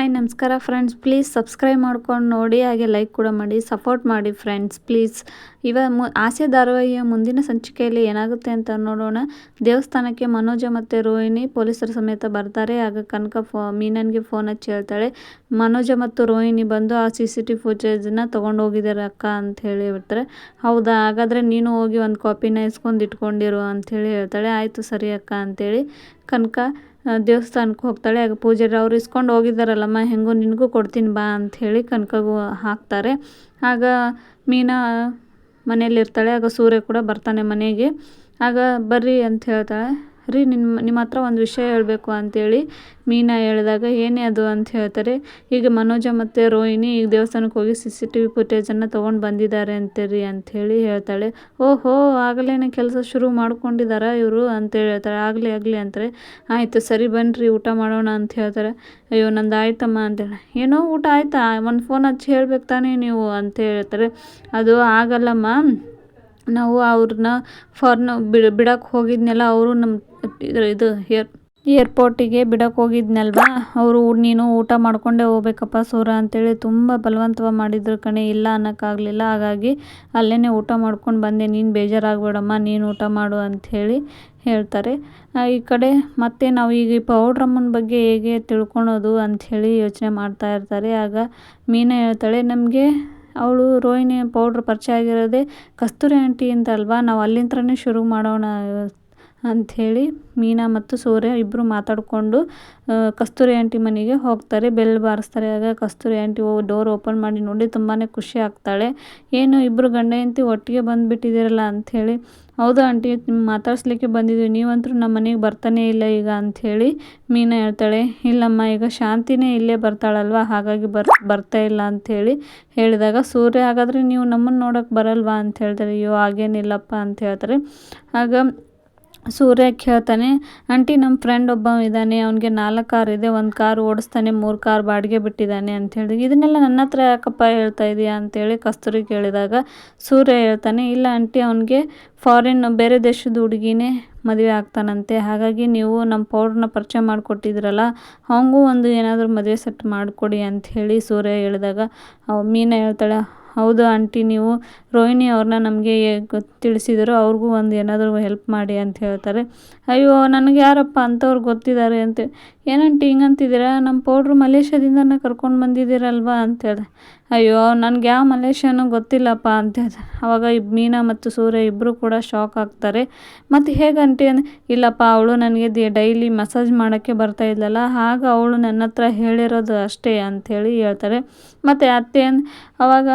Hi, ನಮಸ್ಕಾರ friends please subscribe ಮಾಡ್ಕೊಂಡು ನೋಡಿ, ಹಾಗೆ ಲೈಕ್ ಕೂಡ ಮಾಡಿ ಸಪೋರ್ಟ್ ಮಾಡಿ ಫ್ರೆಂಡ್ಸ್ ಪ್ಲೀಸ್ ಇವ ಮು, ಆಸೆ ಧಾರಾವಾಹಿಯ ಮುಂದಿನ ಸಂಚಿಕೆಯಲ್ಲಿ ಏನಾಗುತ್ತೆ ಅಂತ ನೋಡೋಣ. ದೇವಸ್ಥಾನಕ್ಕೆ ಮನೋಜ ಮತ್ತು ರೋಹಿಣಿ ಪೊಲೀಸರ ಸಮೇತ ಬರ್ತಾರೆ. ಆಗ ಕನಕ ಫೋ, ಮೀನನ್ಗೆ ಫೋನ್ ಹಚ್ಚಿ ಹೇಳ್ತಾಳೆ, ಮನೋಜ ಮತ್ತು ರೋಹಿಣಿ ಬಂದು ಆ ಸಿ ಸಿ ಟಿ ಫುಟೇಜನ್ನ ತೊಗೊಂಡು ಹೋಗಿದ್ದಾರೆ ಅಕ್ಕ ಅಂತ ಹೇಳಿ ಹೇಳ್ತಾರೆ. ಹೌದಾ, ಹಾಗಾದರೆ ನೀನು ಹೋಗಿ ಒಂದು ಕಾಪಿನ ಇಸ್ಕೊಂಡು ಇಟ್ಕೊಂಡಿರು ಅಂಥೇಳಿ ಹೇಳ್ತಾಳೆ. ಆಯಿತು ಸರಿ ಅಕ್ಕ ಅಂಥೇಳಿ ಕನಕ ದೇವಸ್ಥಾನಕ್ಕೆ ಹೋಗ್ತಾಳೆ. ಆಗ ಪೂಜಾರಿ ಅವ್ರು ಇಸ್ಕೊಂಡು ಹೋಗಿದ್ದಾರಲ್ಲಮ್ಮ, ಹೆಂಗೋ ನಿನಗೂ ಕೊಡ್ತೀನಿ ಬಾ ಅಂಥೇಳಿ ಕನಕಗೂ ಹಾಕ್ತಾರೆ. ಆಗ ಮೀನಾ ಮನೆಯಲ್ಲಿರ್ತಾಳೆ. ಆಗ ಸೂರ್ಯ ಕೂಡ ಬರ್ತಾನೆ ಮನೆಗೆ. ಆಗ ಬರ್ರಿ ಅಂತ ಹೇಳ್ತಾಳೆ. ರೀ ನಿಮ್ಮ ನಿಮ್ಮ ಹತ್ರ ಒಂದು ವಿಷಯ ಹೇಳಬೇಕು ಅಂತೇಳಿ ಮೀನಾ ಹೇಳಿದಾಗ, ಏನೇ ಅದು ಅಂತ ಹೇಳ್ತಾರೆ, ಈಗ ಮನೋಜ ಮತ್ತು ರೋಹಿಣಿ ಈಗ ದೇವಸ್ಥಾನಕ್ಕೆ ಹೋಗಿ ಸಿ ಸಿ ಟಿ ವಿ ಫುಟೇಜನ್ನು ತೊಗೊಂಡು ಬಂದಿದ್ದಾರೆ ಅಂತೀರಿ ಅಂಥೇಳಿ ಹೇಳ್ತಾಳೆ. ಓಹೋ, ಆಗಲೇ ಕೆಲಸ ಶುರು ಮಾಡ್ಕೊಂಡಿದ್ದಾರೆ ಇವರು? ಅಂತೇಳಿ ಹೇಳ್ತಾರೆ ಆಗಲಿ ಆಗಲಿ ಅಂತಾರೆ. ಆಯಿತು, ಸರಿ ಬನ್ನಿರಿ ಊಟ ಮಾಡೋಣ ಅಂತ ಹೇಳ್ತಾರೆ. ಅಯ್ಯೋ, ನಂದು ಆಯ್ತಮ್ಮ ಅಂತೇಳಿ. ಏನೋ ಊಟ ಆಯಿತಾ? ಒಂದು ಫೋನ್ ಹಚ್ಚಿ ಹೇಳ್ಬೇಕು ತಾನೇ ನೀವು? ಅಂತ ಹೇಳ್ತಾರೆ. ಅದು ಆಗಲ್ಲಮ್ಮ. ನಾವು ಅವ್ರನ್ನ ಫಾರ್ನ್ ಬಿಡಕ್ಕೆ ಹೋಗಿದ್ನೆಲ್ಲ, ಅವರು ನಮ್ಮ ಇದು ಏರ್ ಏರ್ಪೋರ್ಟಿಗೆ ಬಿಡಕ್ಕೆ ಹೋಗಿದ್ನಲ್ವ? ಅವರು ನೀನು ಊಟ ಮಾಡ್ಕೊಂಡೇ ಹೋಗ್ಬೇಕಪ್ಪ ಸೂರ ಅಂತೇಳಿ ತುಂಬ ಬಲವಂತವ ಮಾಡಿದ್ರು ಕಣೆ. ಇಲ್ಲ ಅನ್ನೋಕ್ಕಾಗಲಿಲ್ಲ. ಹಾಗಾಗಿ ಅಲ್ಲೇ ಊಟ ಮಾಡ್ಕೊಂಡು ಬಂದೆ. ನೀನು ಬೇಜಾರಾಗಬೇಡಮ್ಮ, ನೀನು ಊಟ ಮಾಡು ಅಂಥೇಳಿ ಹೇಳ್ತಾರೆ. ಈ ಕಡೆ ಮತ್ತೆ ನಾವು ಈಗ ಈ ಪೌಡ್ರಮ್ಮನ ಬಗ್ಗೆ ಹೇಗೆ ತಿಳ್ಕೊಳೋದು ಅಂಥೇಳಿ ಯೋಚನೆ ಮಾಡ್ತಾ ಇರ್ತಾರೆ. ಆಗ ಮೀನಾ ಹೇಳ್ತಾಳೆ, ನಮಗೆ ಅವಳು ರೋಹಿಣಿ ಪೌಡ್ರ್ ಪರಿಚಯ ಆಗಿರೋದೇ ಕಸ್ತೂರಿ ಆಂಟಿ ಅಂತ ಅಲ್ವಾ? ನಾವು ಅಲ್ಲಿಂದ್ರೇ ಶುರು ಮಾಡೋಣ ಅಂಥೇಳಿ ಮೀನಾ ಮತ್ತು ಸೂರ್ಯ ಇಬ್ಬರು ಮಾತಾಡಿಕೊಂಡು ಕಸ್ತೂರಿ ಆಂಟಿ ಮನೆಗೆ ಹೋಗ್ತಾರೆ. ಬೆಲ್ ಬಾರಿಸ್ತಾರೆ. ಆಗ ಕಸ್ತೂರಿ ಆಂಟಿ ಡೋರ್ ಓಪನ್ ಮಾಡಿ ನೋಡಿ ತುಂಬಾ ಖುಷಿ ಆಗ್ತಾಳೆ. ಏನು ಇಬ್ಬರು ಗಂಡ ಹೆಂಡತಿ ಒಟ್ಟಿಗೆ ಬಂದುಬಿಟ್ಟಿದ್ದೀರಲ್ಲ ಅಂಥೇಳಿ ಹೌದಾ ಆಂಟಿ ಮಾತಾಡ್ಸ್ಲಿಕ್ಕೆ ಬಂದಿದ್ವಿ. ನೀವಂತೂ ನಮ್ಮ ಮನೆಗೆ ಬರ್ತಾನೆ ಇಲ್ಲ ಈಗ ಅಂಥೇಳಿ ಮೀನಾ ಹೇಳ್ತಾಳೆ. ಇಲ್ಲಮ್ಮ, ಈಗ ಶಾಂತಿನೇ ಇಲ್ಲೇ ಬರ್ತಾಳಲ್ವ? ಹಾಗಾಗಿ ಬರ್, ಬರ್ತಾ ಇಲ್ಲ ಅಂಥೇಳಿ ಹೇಳಿದಾಗ, ಸೂರ್ಯ, ಹಾಗಾದರೆ ನೀವು ನಮ್ಮನ್ನು ನೋಡೋಕೆ ಬರಲ್ವಾ? ಅಂತ ಹೇಳ್ತಾರೆ. ಅಯ್ಯೋ, ಹಾಗೇನಿಲ್ಲಪ್ಪ ಅಂತ ಹೇಳ್ತಾರೆ. ಆಗ ಸೂರ್ಯ ಕೇಳ್ತಾನೆ, ಆಂಟಿ ನಮ್ಮ ಫ್ರೆಂಡ್ ಒಬ್ಬ ಇದ್ದಾನೆ ಅವನಿಗೆ ನಾಲ್ಕು ಕಾರ್ ಇದೆ, ಒಂದು ಕಾರ್ ಓಡಿಸ್ತಾನೆ, ಮೂರು ಕಾರ್ ಬಾಡಿಗೆ ಬಿಟ್ಟಿದ್ದಾನೆ ಅಂಥೇಳಿ ಇದನ್ನೆಲ್ಲ ನನ್ನ ಹತ್ರ ಯಾಕಪ್ಪ ಹೇಳ್ತಾ ಇದೆಯಾ? ಅಂಥೇಳಿ ಕಸ್ತೂರಿ ಕೇಳಿದಾಗ ಸೂರ್ಯ ಹೇಳ್ತಾನೆ, ಇಲ್ಲ ಆಂಟಿ, ಅವನಿಗೆ ಫಾರಿನ್ ಬೇರೆ ದೇಶದ ಹುಡುಗಿನೇ ಮದುವೆ ಆಗ್ತಾನಂತೆ, ಹಾಗಾಗಿ ನೀವು ನಮ್ಮ ಪೌಡ್ರನ್ನ ಪರಿಚಯ ಮಾಡಿಕೊಟ್ಟಿದ್ರಲ್ಲ ಅವಂಗೂ ಒಂದು ಏನಾದರೂ ಮದುವೆ ಸೆಟ್ ಮಾಡಿಕೊಡಿ ಅಂಥೇಳಿ ಸೂರ್ಯ ಹೇಳಿದಾಗ ಮೀನಾ ಹೇಳ್ತಾಳೆ ಹೌದು ಆಂಟಿ, ನೀವು ರೋಹಿಣಿ ಅವ್ರನ್ನ ನಮಗೆ ತಿಳಿಸಿದರು ಅವ್ರಿಗೂ ಒಂದು ಏನಾದರೂ ಹೆಲ್ಪ್ ಮಾಡಿ ಅಂತ ಹೇಳ್ತಾರೆ. ಅಯ್ಯೋ ನನಗೆ ಯಾರಪ್ಪ ಅಂಥವ್ರು ಗೊತ್ತಿದ್ದಾರೆ ಅಂತ ಏನಂಟಿ ಹಿಂಗಂತಿದ್ದೀರಾ? ನಮ್ಮ ಪೌಡ್ರು ಮಲೇಷ್ಯಾದಿಂದನೇ ಕರ್ಕೊಂಡು ಬಂದಿದ್ದೀರಲ್ವಾ ಅಂತೇಳಿದೆ. ಅಯ್ಯೋ, ನನಗೆ ಯಾವ ಮಲೇಷ್ಯಾನೂ ಗೊತ್ತಿಲ್ಲಪ್ಪ ಅಂತ ಆವಾಗ ಇಬ್ ಮೀನಾ ಮತ್ತು ಸೂರ್ಯ ಇಬ್ಬರು ಕೂಡ ಶಾಕ್ ಆಗ್ತಾರೆ. ಮತ್ತು ಹೇಗಂಟಿ ಅಂದರೆ ಇಲ್ಲಪ್ಪ, ಅವಳು ನನಗೆ ಡೈಲಿ ಮಸಾಜ್ ಮಾಡೋಕ್ಕೆ ಬರ್ತಾ ಇದ್ಲಲ್ಲ ಆಗ ಅವಳು ನನ್ನ ಹತ್ರ ಹೇಳಿರೋದು ಅಷ್ಟೇ ಅಂಥೇಳಿ ಹೇಳ್ತಾರೆ. ಮತ್ತು ಅತ್ತೆ ಅವಾಗ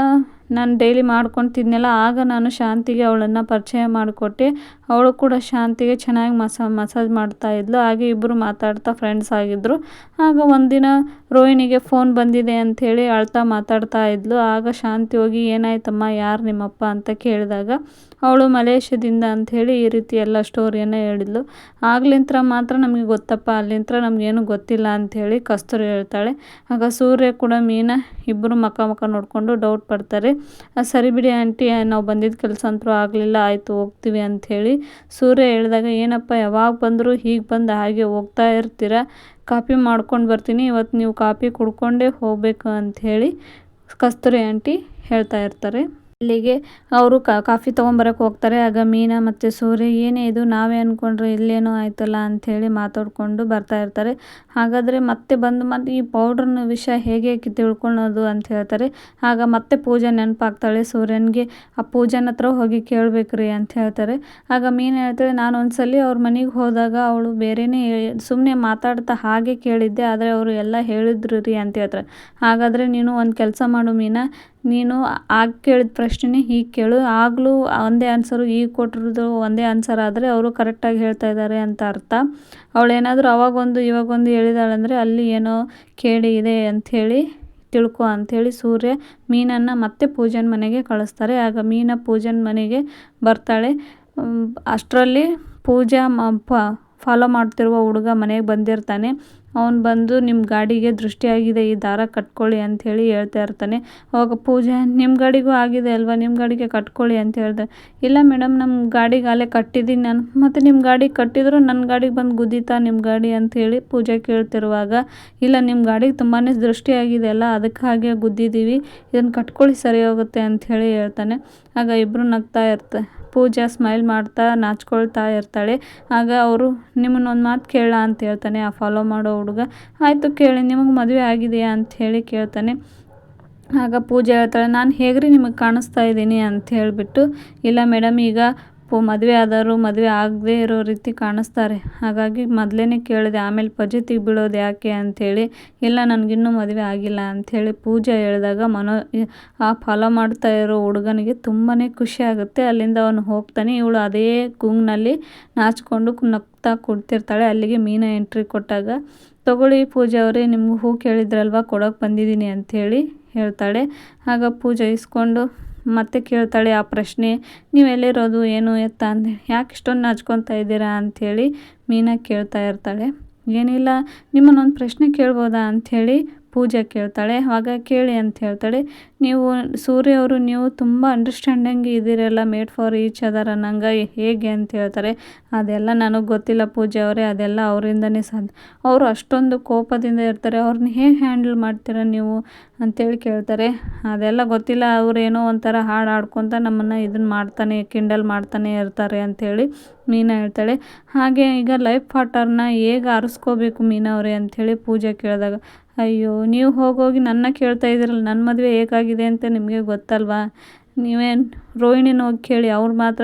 ನಾನು ಡೈಲಿ ಮಾಡ್ಕೊತಿದ್ನಲ್ಲ ಆಗ ನಾನು ಶಾಂತಿಗೆ ಅವಳನ್ನು ಪರಿಚಯ ಮಾಡಿಕೊಟ್ಟೆ. ಅವಳು ಕೂಡ ಶಾಂತಿಗೆ ಚೆನ್ನಾಗಿ ಮಸಾ, ಮಸಾಜ್ ಮಾಡ್ತಾಯಿದ್ಲು ಹಾಗೆ ಇಬ್ಬರು ಮಾತಾಡ್ತಾ ಫ್ರೆಂಡ್ಸ್ ಆಗಿದ್ದರು ಆಗ ಒಂದಿನ ರೋಹಿಣಿಗೆ ಫೋನ್ ಬಂದಿದೆ ಅಂಥೇಳಿ ಅಳ್ತಾ ಮಾತಾಡ್ತಾ ಇದ್ಲು. ಆಗ ಶಾಂತಿ ಹೋಗಿ, ಏನಾಯ್ತಮ್ಮ, ಯಾರು ನಿಮ್ಮಪ್ಪ? ಅಂತ ಕೇಳಿದಾಗ ಅವಳು ಮಲೇಷ್ಯಾದಿಂದ ಅಂಥೇಳಿ ಈ ರೀತಿ ಎಲ್ಲ ಸ್ಟೋರಿಯನ್ನು ಹೇಳಿದ್ಲು. ಆಗ್ಲಿಂತ್ರ ಮಾತ್ರ ನಮಗೆ ಗೊತ್ತಪ್ಪ, ಅಲ್ಲಿಂತ್ರ ನಮಗೇನು ಗೊತ್ತಿಲ್ಲ ಅಂಥೇಳಿ ಕಸ್ತೂರಿ ಹೇಳ್ತಾಳೆ. ಆಗ ಸೂರ್ಯ ಕೂಡ ಮೀನಾ ಇಬ್ಬರು ಮಕ್ಕ ಮಕ್ಕ ನೋಡಿಕೊಂಡು ಡೌಟ್ ಪಡ್ತಾರೆ. ಸರಿ ಬಿಡಿ ಆಂಟಿ, ನಾವು ಬಂದಿದ್ದ ಕೆಲಸ ಅಂತರೂ ಆಗಲಿಲ್ಲ, ಆಯಿತು ಹೋಗ್ತೀವಿ ಅಂಥೇಳಿ ಸೂರ್ಯ ಹೇಳಿದಾಗ, ಏನಪ್ಪ, ಯಾವಾಗ ಬಂದರೂ ಹೀಗೆ ಬಂದು ಹಾಗೆ ಹೋಗ್ತಾ ಇರ್ತೀರ? ಕಾಪಿ ಮಾಡ್ಕೊಂಡು ಬರ್ತೀನಿ. ಇವತ್ತು ನೀವು ಕಾಪಿ ಕುಡ್ಕೊಂಡೇ ಹೋಗಬೇಕು ಅಂಥೇಳಿ ಕಸ್ತೂರಿ ಆಂಟಿ ಹೇಳ್ತಾ ಇರ್ತಾರೆ. ಅಲ್ಲಿಗೆ ಅವರು ಕಾಫಿ ತೊಗೊಂಬರಕ್ಕೆ ಹೋಗ್ತಾರೆ. ಆಗ ಮೀನಾ ಮತ್ತು ಸೂರ್ಯ, ಏನೇ ಇದು ನಾವೇ ಅಂದ್ಕೊಂಡ್ರೆ ಇಲ್ಲೇನೋ ಆಯ್ತಲ್ಲ ಅಂಥೇಳಿ ಮಾತಾಡಿಕೊಂಡು ಬರ್ತಾ ಇರ್ತಾರೆ. ಹಾಗಾದರೆ ಮತ್ತೆ ಬಂದು ಮತ್ತೆ ಈ ಪೌಡ್ರನ್ನ ವಿಷಯ ಹೇಗೆ ತಿಳ್ಕೊಳ್ಳೋದು ಅಂತ ಹೇಳ್ತಾರೆ. ಆಗ ಮತ್ತೆ ಪೂಜೆ ನೆನಪಾಗ್ತಾಳೆ. ಸೂರ್ಯನಿಗೆ, ಆ ಪೂಜಾನ ಹತ್ರ ಹೋಗಿ ಕೇಳಬೇಕ್ರಿ ಅಂತ ಹೇಳ್ತಾರೆ. ಆಗ ಮೀನು ಹೇಳ್ತಾಳೆ, ನಾನು ಒಂದ್ಸಲಿ ಅವ್ರ ಮನೆಗೆ ಹೋದಾಗ ಅವಳು ಬೇರೆಯೇ ಸುಮ್ಮನೆ ಮಾತಾಡ್ತಾ ಹಾಗೆ ಕೇಳಿದ್ದೆ. ಆದರೆ ಅವರು ಎಲ್ಲ ಹೇಳಿದ್ರು ರೀ ಅಂತ ಹೇಳ್ತಾರೆ. ಹಾಗಾದರೆ ನೀನು ಒಂದು ಕೆಲಸ ಮಾಡು ಮೀನಾ. ನೀನು ಆಗ ಕೇಳಿದ ಪ್ರಶ್ನೆ ಹೀಗೆ ಕೇಳು. ಆಗಲೂ ಒಂದೇ ಆನ್ಸರು ಈಗ ಕೊಟ್ಟಿರೋದು ಒಂದೇ ಆನ್ಸರ್ ಆದರೆ ಅವರು ಕರೆಕ್ಟಾಗಿ ಹೇಳ್ತಾ ಇದ್ದಾರೆ ಅಂತ ಅರ್ಥ. ಅವಳೇನಾದರೂ ಅವಾಗೊಂದು ಇವಾಗೊಂದು ಹೇಳಿದಾಳಂದರೆ ಅಲ್ಲಿ ಏನೋ ಕೇಳಿ ಇದೆ ಅಂಥೇಳಿ ತಿಳ್ಕೊ ಅಂಥೇಳಿ ಸೂರ್ಯ ಮೀನನ್ನು ಮತ್ತೆ ಪೂಜನ್ ಮನೆಗೆ ಕಳಿಸ್ತಾರೆ. ಆಗ ಮೀನ ಪೂಜನ್ ಮನೆಗೆ ಬರ್ತಾಳೆ. ಅಷ್ಟರಲ್ಲಿ ಪೂಜಾ ಮ ಫಾಲೋ ಮಾಡ್ತಿರುವ ಹುಡುಗ ಮನೆಗೆ ಬಂದಿರ್ತಾನೆ. ಅವನು ಬಂದು ನಿಮ್ಮ ಗಾಡಿಗೆ ದೃಷ್ಟಿಯಾಗಿದೆ ಈ ದಾರ ಕಟ್ಕೊಳ್ಳಿ ಅಂಥೇಳಿ ಹೇಳ್ತಾ ಇರ್ತಾನೆ. ಅವಾಗ ಪೂಜೆ ನಿಮ್ಮ ಗಾಡಿಗೂ ಆಗಿದೆ ಅಲ್ವಾ ನಿಮ್ಮ ಗಾಡಿಗೆ ಕಟ್ಕೊಳ್ಳಿ ಅಂತ ಹೇಳ್ದೆ. ಇಲ್ಲ ಮೇಡಮ್ ನಮ್ಮ ಗಾಡಿಗೆ ಅಲ್ಲೇ ಕಟ್ಟಿದ್ದೀನಿ ನಾನು. ಮತ್ತು ನಿಮ್ಮ ಗಾಡಿಗೆ ಕಟ್ಟಿದ್ರು ನನ್ನ ಗಾಡಿಗೆ ಬಂದು ಗುದ್ದಿತಾ ನಿಮ್ಮ ಗಾಡಿ ಅಂಥೇಳಿ ಪೂಜೆ ಕೇಳ್ತಿರುವಾಗ, ಇಲ್ಲ ನಿಮ್ಮ ಗಾಡಿಗೆ ತುಂಬಾ ದೃಷ್ಟಿಯಾಗಿದೆ ಅಲ್ಲ, ಅದಕ್ಕೆ ಹಾಗೆ ಗುದ್ದಿದ್ದೀವಿ ಇದನ್ನು ಕಟ್ಕೊಳ್ಳಿ ಸರಿ ಹೋಗುತ್ತೆ ಅಂಥೇಳಿ ಹೇಳ್ತಾನೆ. ಆಗ ಇಬ್ಬರು ನಗ್ತಾ ಇರ್ತಾರೆ ಪೂಜಾ ಸ್ಮೈಲ್ ಮಾಡ್ತಾ ನಾಚ್ಕೊಳ್ತಾ ಇರ್ತಾಳೆ. ಆಗ ಅವರು ನಿಮ್ಮನ್ನ ಒಂದು ಮಾತು ಕೇಳ ಅಂತ ಹೇಳ್ತಾನೆ. ಆ ಫಾಲೋ ಮಾಡೋ ಹುಡುಗ, ಆಯಿತು ಕೇಳಿ, ನಿಮಗೆ ಮದುವೆ ಆಗಿದೆಯಾ? ಅಂತ ಹೇಳಿ ಕೇಳ್ತಾನೆ. ಆಗ ಪೂಜೆ ಹೇಳ್ತಾಳೆ, ನಾನು ಹೇಗ್ರಿ ನಿಮಗೆ ಕಾಣಿಸ್ತಾ ಇದ್ದೀನಿ? ಅಂತ ಹೇಳಿಬಿಟ್ಟು, ಇಲ್ಲ ಮೇಡಮ್, ಈಗ ಪು ಮದುವೆ ಆದವರು ಮದುವೆ ಆಗದೇ ಇರೋ ರೀತಿ ಕಾಣಿಸ್ತಾರೆ. ಹಾಗಾಗಿ ಮೊದಲೇ ಕೇಳಿದೆ, ಆಮೇಲೆ ಪಜಿತಿಗೆ ಬೀಳೋದು ಯಾಕೆ ಅಂಥೇಳಿ. ಇಲ್ಲ, ನನಗಿನ್ನೂ ಮದುವೆ ಆಗಿಲ್ಲ ಅಂಥೇಳಿ ಪೂಜೆ ಹೇಳಿದಾಗ ಮನೋ ಆ ಫಾಲೋ ಮಾಡ್ತಾ ಇರೋ ಹುಡುಗನಿಗೆ ತುಂಬಾ ಖುಷಿ ಆಗುತ್ತೆ. ಅಲ್ಲಿಂದ ಅವನು ಹೋಗ್ತಾನೆ. ಇವಳು ಅದೇ ಗುಂಗ್ನಲ್ಲಿ ನಾಚಿಕೊಂಡು ನಗ್ತಾ ಕೊಡ್ತಿರ್ತಾಳೆ ಅಲ್ಲಿಗೆ ಮೀನಾ ಎಂಟ್ರಿ ಕೊಟ್ಟಾಗ, ತಗೊಳ್ಳಿ ಪೂಜೆ ಅವರೇ, ನಿಮ್ಗೆ ಹೂ ಕೇಳಿದ್ರಲ್ವ, ಕೊಡೋಕೆ ಬಂದಿದ್ದೀನಿ ಅಂಥೇಳಿ ಹೇಳ್ತಾಳೆ. ಆಗ ಪೂಜೆ ಇಸ್ಕೊಂಡು ಮತ್ತೆ ಕೇಳ್ತಾಳೆ, ಆ ಪ್ರಶ್ನೆ ನೀವು ಎಲ್ಲಿರೋದು, ಏನು ಎತ್ತ? ಅಂದೆ. ಯಾಕೆ ಇಷ್ಟೊಂದು ನಾಚ್ಕೊತಾ ಇದ್ದೀರಾ? ಅಂಥೇಳಿ ಮೀನಾ ಕೇಳ್ತಾ ಇರ್ತಾಳೆ. ಏನಿಲ್ಲ, ನಿಮ್ಮನ್ನೊಂದು ಪ್ರಶ್ನೆ ಕೇಳ್ಬೋದಾ? ಅಂಥೇಳಿ ಪೂಜೆ ಕೇಳ್ತಾಳೆ ಆಗ ಕೇಳಿ ಅಂತ ಹೇಳ್ತಾಳೆ. ನೀವು ಸೂರ್ಯ ಅವರು ನೀವು ತುಂಬ ಅಂಡರ್ಸ್ಟ್ಯಾಂಡಿಂಗ್ ಇದ್ದೀರಲ್ಲ ಮೇಡ್ ಫಾರ್ ಈಚ್ ಅದರ್ ನಂಗೆ ಹೇಗೆ ಅಂತ ಹೇಳ್ತಾರೆ. ಅದೆಲ್ಲ ನನಗೆ ಗೊತ್ತಿಲ್ಲ ಪೂಜೆ ಅವರೇ, ಅದೆಲ್ಲ ಅವರಿಂದನೇ ಸಾಧ್ಯ. ಅವರು ಅಷ್ಟೊಂದು ಕೋಪದಿಂದ ಇರ್ತಾರೆ, ಅವ್ರನ್ನ ಹೇಗೆ ಹ್ಯಾಂಡಲ್ ಮಾಡ್ತೀರ ನೀವು? ಅಂತೇಳಿ ಕೇಳ್ತಾರೆ. ಅದೆಲ್ಲ ಗೊತ್ತಿಲ್ಲ ಅವರೇನೋ ಒಂಥರ ಹಾಡು ಹಾಡ್ಕೊತ ನಮ್ಮನ್ನು ಇದನ್ನು ಮಾಡ್ತಾನೆ ಕಿಂಡಲ್ ಮಾಡ್ತಾನೆ ಇರ್ತಾರೆ ಅಂಥೇಳಿ ಮೀನಾ ಹೇಳ್ತಾಳೆ. ಹಾಗೆ ಈಗ ಲೈಫ್ ಪಾರ್ಟ್ನರ್ನ ಹೇಗೆ ಆರಿಸ್ಕೋಬೇಕು ಮೀನಾ ಅವರೇ ಅಂಥೇಳಿ ಪೂಜೆ ಕೇಳಿದಾಗ ಅಯ್ಯೋ, ನೀವು ಹೋಗೋಗಿ ನನ್ನ ಕೇಳ್ತಾ ಇದ್ದೀರಲ್ಲ ನನ್ನ ಮದುವೆ ಹೇಗಾಗಿದೆ ಅಂತ ನಿಮಗೆ ಗೊತ್ತಲ್ವಾ? ನೀವೇನು ರೋಹಿಣಿನ ಹೋಗಿ ಕೇಳಿ ಅವ್ರು ಮಾತ್ರ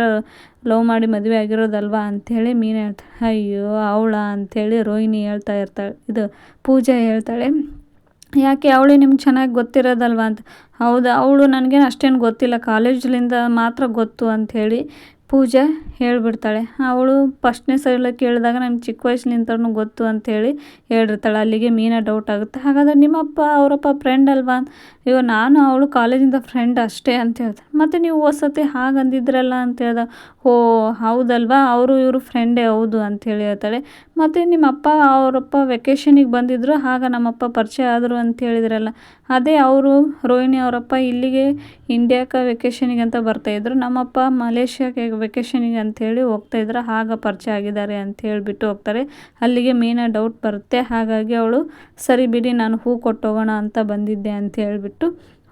ಲವ್ ಮಾಡಿ ಮದುವೆ ಆಗಿರೋದಲ್ವಾ ಅಂಥೇಳಿ ಮೀನು ಹೇಳ್ತಾಳೆ ಅಯ್ಯೋ, ಅವಳ ಅಂಥೇಳಿ ರೋಹಿಣಿ ಹೇಳ್ತಾ ಇರ್ತಾಳೆ ಇದು ಪೂಜೆ ಹೇಳ್ತಾಳೆ. ಯಾಕೆ ಅವಳು ನಿಮ್ಗೆ ಚೆನ್ನಾಗಿ ಗೊತ್ತಿರೋದಲ್ವಾ ಅಂತ? ಹೌದು, ಅವಳು ನನಗೇನು ಅಷ್ಟೇನು ಗೊತ್ತಿಲ್ಲ ಕಾಲೇಜ್ಲಿಂದ ಮಾತ್ರ ಗೊತ್ತು ಅಂಥೇಳಿ ಪೂಜಾ ಹೇಳಿಬಿಡ್ತಾಳೆ. ಅವಳು ಫಸ್ಟ್ನೇ ಸಲ ಕೇಳಿದಾಗ ನನಗೆ ಚಿಕ್ಕ ವಯಸ್ಸಿನಿಂದನೂ ಗೊತ್ತು ಅಂಥೇಳಿ ಹೇಳಿರ್ತಾಳೆ ಅಲ್ಲಿಗೆ ಮೀನಾ ಡೌಟ್ ಆಗುತ್ತೆ. ಹಾಗಾದರೆ ನಿಮ್ಮಪ್ಪ, ಅವರಪ್ಪ ಫ್ರೆಂಡ್ ಅಲ್ವಾ? ಇವ ನಾನು ಅವಳು ಕಾಲೇಜಿಂದ ಫ್ರೆಂಡ್ ಅಷ್ಟೇ ಅಂತ ಹೇಳ್ತಾರೆ ಮತ್ತು ನೀವು ಹೋದ್ಸತಿ ಹಾಗೆ ಅಂದಿದ್ರಲ್ಲ ಅಂತ ಹೇಳ್ದಾಗ ಓ ಹೌದಲ್ವಾ? ಅವರು ಇವರು ಫ್ರೆಂಡೇ ಹೌದು ಅಂಥೇಳಿ ಹೇಳ್ತಾಳೆ. ಮತ್ತು ನಿಮ್ಮಪ್ಪ ಅವರಪ್ಪ ವೆಕೇಷನಿಗೆ ಬಂದಿದ್ದರು ಆಗ ನಮ್ಮಪ್ಪ ಪರಿಚಯ ಆದರು ಅಂತ ಹೇಳಿದ್ರಲ್ಲ. ಅದೇ ಅವರು, ರೋಹಿಣಿ ಅವರಪ್ಪ ಇಲ್ಲಿಗೆ ಇಂಡಿಯಾಕ್ಕೆ ವೆಕೇಷನಿಗೆ ಅಂತ ಬರ್ತಾಯಿದ್ರು ನಮ್ಮಪ್ಪ ಮಲೇಷ್ಯಾಕ್ಕೆ ವೆಕೇಷನಿಗೆ ಅಂಥೇಳಿ ಹೋಗ್ತಾಯಿದ್ರು ಆಗ ಪರಿಚಯ ಆಗಿದ್ದಾರೆ ಅಂತ ಹೇಳಿಬಿಟ್ಟು ಹೋಗ್ತಾರೆ. ಅಲ್ಲಿಗೆ ಮೀನಾ ಡೌಟ್ ಬರುತ್ತೆ. ಹಾಗಾಗಿ ಅವಳು, ಸರಿ ಬಿಡಿ, ನಾನು ಹೂ ಕೊಟ್ಟೋಗೋಣ ಅಂತ ಬಂದಿದ್ದೆ ಅಂತ ಹೇಳಿಬಿಟ್ಟು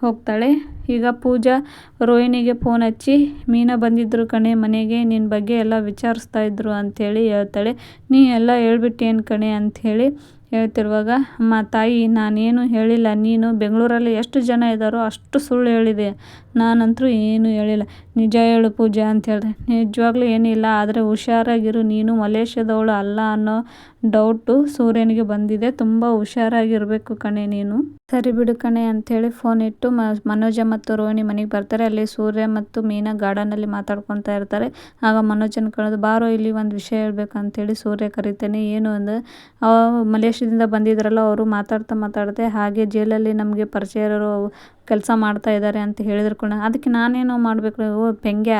ಹೋಗ್ತಾಳೆ. ಈಗ ಪೂಜಾ ರೋಹಿಣಿಗೆ ಫೋನ್ ಹಚ್ಚಿ, ಮೀನಾ ಬಂದಿದ್ದರು ಕಣೆ, ಮನೆಗೆ ನಿನ್ನ ಬಗ್ಗೆ ಎಲ್ಲ ವಿಚಾರಿಸ್ತಾ ಇದ್ರು ಅಂಥೇಳಿ ಹೇಳ್ತಾಳೆ. ನೀ ಎಲ್ಲ ಹೇಳ್ಬಿಟ್ಟೇನು ಕಣೆ? ಅಂಥೇಳಿ ಹೇಳ್ತಿರುವಾಗ, ಅಮ್ಮ, ತಾಯಿ, ನಾನೇನು ಹೇಳಿಲ್ಲ. ನೀನು ಬೆಂಗಳೂರಲ್ಲಿ ಎಷ್ಟು ಜನ ಇದ್ದಾರೋ ಅಷ್ಟು ಸುಳ್ಳು ಹೇಳಿದೆ. ನಾನಂತೂ ಏನೂ ಹೇಳಿಲ್ಲ. ನಿಜ ಹೇಳು ಪೂಜಾ ಅಂತ ಹೇಳಿದೆ. ನಿಜವಾಗ್ಲೂ ಏನಿಲ್ಲ ಆದರೆ ಹುಷಾರಾಗಿರು. ನೀನು ಮಲೇಷ್ಯಾದವಳು ಅಲ್ಲ ಅನ್ನೋ ಡೌಟು ಸೂರ್ಯನಿಗೆ ಬಂದಿದೆ. ತುಂಬ ಹುಷಾರಾಗಿರಬೇಕು ಕಣೆ ನೀನು. ಸರಿ ಬಿಡು ಕಣೆ ಅಂಥೇಳಿ ಫೋನ್ ಇಟ್ಟು ಮ, ಮನೋಜ ಮತ್ತು ರೋಹಿಣಿ ಮನೆಗೆ ಬರ್ತಾರೆ. ಅಲ್ಲಿ ಸೂರ್ಯ ಮತ್ತು ಮೀನಾ ಗಾರ್ಡನಲ್ಲಿ ಮಾತಾಡ್ಕೊತಾ ಇರ್ತಾರೆ. ಆಗ ಮನೋಜನ ಕಳೆದು ಬಾರೋ ಇಲ್ಲಿ ಒಂದು ವಿಷಯ ಹೇಳ್ಬೇಕು ಅಂಥೇಳಿ ಸೂರ್ಯ ಕರಿತೇನೆ. ಏನು ಅಂದರೆ ಮಲೇಷ್ಯದಿಂದ ಬಂದಿದ್ರಲ್ಲ, ಅವರು ಮಾತಾಡ್ತಾ ಮಾತಾಡ್ದೆ, ಹಾಗೆ ಜೈಲಲ್ಲಿ ನಮಗೆ ಪರಿಚಯ ಇರೋರು ಕೆಲಸ ಮಾಡ್ತಾ ಇದ್ದಾರೆ ಅಂತ ಹೇಳಿದ್ರು ಕೂಡ. ಅದಕ್ಕೆ ನಾನೇನು ಮಾಡಬೇಕು, ಓ ಪೆಂಗ್ಯ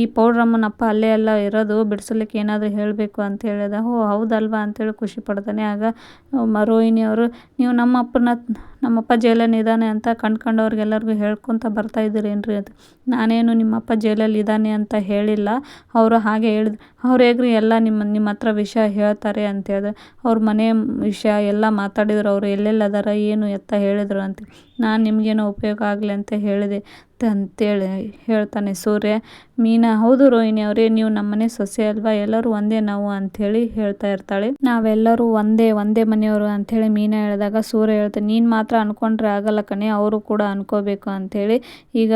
ಈ ಪೌಡ್ರಮ್ಮನಪ್ಪ ಅಲ್ಲೇ ಎಲ್ಲ ಇರೋದು, ಬಿಡಿಸಲಿಕ್ಕೆ ಏನಾದರೂ ಹೇಳಬೇಕು ಅಂತ ಹೇಳಿದ. ಓ ಹೌದಲ್ವಾ ಅಂತೇಳಿ ಖುಷಿ ಪಡ್ತಾನೆ. ಆಗ ರೋಹಿಣಿ ಅವರು, ನೀವು ನಮ್ಮ ಅಪ್ಪನ ನಮ್ಮಪ್ಪ ಜೈಲಲ್ಲಿ ಇದ್ದಾನೆ ಅಂತ ಕಂಡ್ಕೊಂಡವ್ರಿಗೆಲ್ಲರಿಗೂ ಹೇಳ್ಕೊತ ಬರ್ತಾ ಇದ್ದೀರೇನ್ರಿ ಅಂತ. ನಾನೇನು ನಿಮ್ಮಪ್ಪ ಜೈಲಲ್ಲಿ ಇದ್ದಾನೆ ಅಂತ ಹೇಳಿಲ್ಲ. ಅವರು ಹಾಗೆ ಹೇಳಿದ್ರು. ಅವ್ರು ಹೇಗ್ರಿ, ಎಲ್ಲ ನಿಮ್ಮ ನಿಮ್ಮ ಹತ್ರ ವಿಷಯ ಹೇಳ್ತಾರೆ ಅಂತ ಹೇಳಿದ್ರೆ ಅವ್ರ ಮನೆ ವಿಷಯ ಎಲ್ಲ ಮಾತಾಡಿದ್ರು, ಅವರು ಎಲ್ಲೆಲ್ಲಿ ಅದಾರ ಏನು ಎತ್ತ ಹೇಳಿದ್ರು ಅಂತ. ನಾನು ನಿಮಗೇನೋ ಉಪಯೋಗ ಆಗಲಿ ಅಂತ ಹೇಳಿದೆ ಅಂತೇಳಿ ಹೇಳ್ತಾನೆ ಸೂರ್ಯ. ಮೀನಾ, ಹೌದು ರೋಹಿಣಿ ಅವರೇ, ನೀವು ನಮ್ಮನೆ ಸೊಸೆ ಅಲ್ವಾ? ಎಲ್ಲರೂ ಒಂದೇ ನಾವು ಅಂಥೇಳಿ ಹೇಳ್ತಾ ಇರ್ತಾಳೆ. ನಾವೆಲ್ಲರೂ ಒಂದೇ ಒಂದೇ ಮನೆಯವರು ಅಂಥೇಳಿ ಮೀನಾ ಹೇಳಿದಾಗ ಸೂರ್ಯ ಹೇಳ್ತಾನೆ ನೀನು ಮಾತ್ರ ಅನ್ಕೊಂಡ್ರೆ ಆಗಲ್ಲ ಕಣೆ, ಅವರು ಕೂಡ ಅನ್ಕೋಬೇಕು ಅಂಥೇಳಿ ಈಗ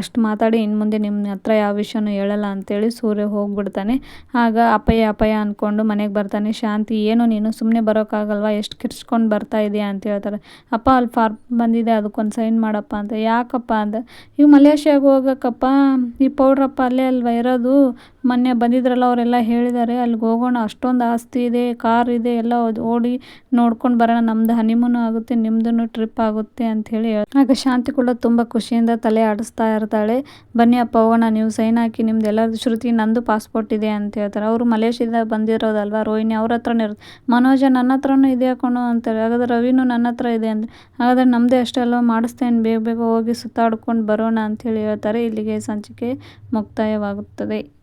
ಅಷ್ಟು ಮಾತಾಡಿ ಇನ್ನು ಮುಂದೆ ನಿಮ್ಮ ಹತ್ರ ಯಾವ ವಿಷಯನೂ ಹೇಳಲ್ಲ ಅಂಥೇಳಿ ಸೂರ್ಯ ಹೋಗ್ಬಿಡ್ತಾನೆ. ಆಗ ಅಪಯ ಅಪಯ ಅಂದ್ಕೊಂಡು ಮನೆಗೆ ಬರ್ತಾನೆ. ಶಾಂತಿ, ಏನು ನೀನು ಸುಮ್ಮನೆ ಬರೋಕ್ಕಾಗಲ್ವಾ ಎಷ್ಟು ಕಿರ್ಚ್ಕೊಂಡು ಬರ್ತಾ ಇದೆಯಾ? ಅಂತ ಹೇಳ್ತಾರೆ. ಅಪ್ಪ, ಅಲ್ಲಿ ಫಾರ್ಮ್ ಬಂದಿದೆ, ಅದಕ್ಕೊಂದು ಸೈನ್ ಮಾಡಪ್ಪ ಅಂತ. ಯಾಕಪ್ಪ? ಅಂತ. ಈಗ ಮಲೇಷ್ಯಾಗೆ ಹೋಗಕ್ಕಪ್ಪ, ಈ ಪೌಡ್ರಪ್ಪ ಅಲ್ಲೇ ಅಲ್ವಾ ಇರೋದು? ಮೊನ್ನೆ ಬಂದಿದ್ರಲ್ಲ, ಅವರೆಲ್ಲ ಹೇಳಿದ್ದಾರೆ, ಅಲ್ಲಿಗೆ ಹೋಗೋಣ, ಅಷ್ಟೊಂದು ಆಸ್ತಿ ಇದೆ, ಕಾರ್ ಇದೆ, ಎಲ್ಲ ಓಡಿ ನೋಡ್ಕೊಂಡು ಬರೋಣ, ನಮ್ದು ಹನಿಮೂನು ಆಗುತ್ತೆ ನಿಮ್ದು ಟ್ರಿಪ್ ಆಗುತ್ತೆ ಅಂತ ಹೇಳಿ ಹೇಳ್- ಆಗ ಶಾಂತಿ ಕೂಡ ತುಂಬ ಖುಷಿಯಿಂದ ತಲೆ ಆಡಿಸ್ತಾ ಇರ್ತಾಳೆ. ಬನ್ನಿ ಅಪ್ಪ, ಹೋಗೋಣ, ನೀವು ಸೈನ್ ಹಾಕಿ, ನಿಮ್ದು ಎಲ್ಲರದ್ದು ಶ್ರುತಿ, ನಂದು ಪಾಸ್ಪೋರ್ಟ್ ಇದೆ ಅಂತ ಹೇಳ್ತಾರೆ. ಅವರು ಮಲೇಷ್ಯಾದ ಬಂದಿರೋದಲ್ವಾ, ರೋಹಿಣಿ ಅವ್ರ ಹತ್ರನೇ ಇರುತ್ತೆ ಮನೋಜ, ನನ್ನ ಹತ್ರನೂ ಇದೆ ಹಾಕೊಂಡು ಅಂತಾರೆ. ಹಾಗಾದ್ರೆ ರವಿನೂ ನನ್ನ ಹತ್ರ ಇದೆ ಅಂದರೆ, ಹಾಗಾದ್ರೆ ನಮ್ಮದೇ ಅಷ್ಟೇ ಅಲ್ವಾ, ಮಾಡಿಸ್ತೇನೆ, ಬೇಗ ಬೇಗ ಹೋಗಿ ಸುತ್ತಾಡ್ಕೊಂಡು ಬರೋಣ ಅಂಥೇಳಿ ಹೇಳ್ತಾರೆ. ಇಲ್ಲಿಗೆ ಸಂಚಿಕೆ ಮುಕ್ತಾಯವಾಗುತ್ತದೆ.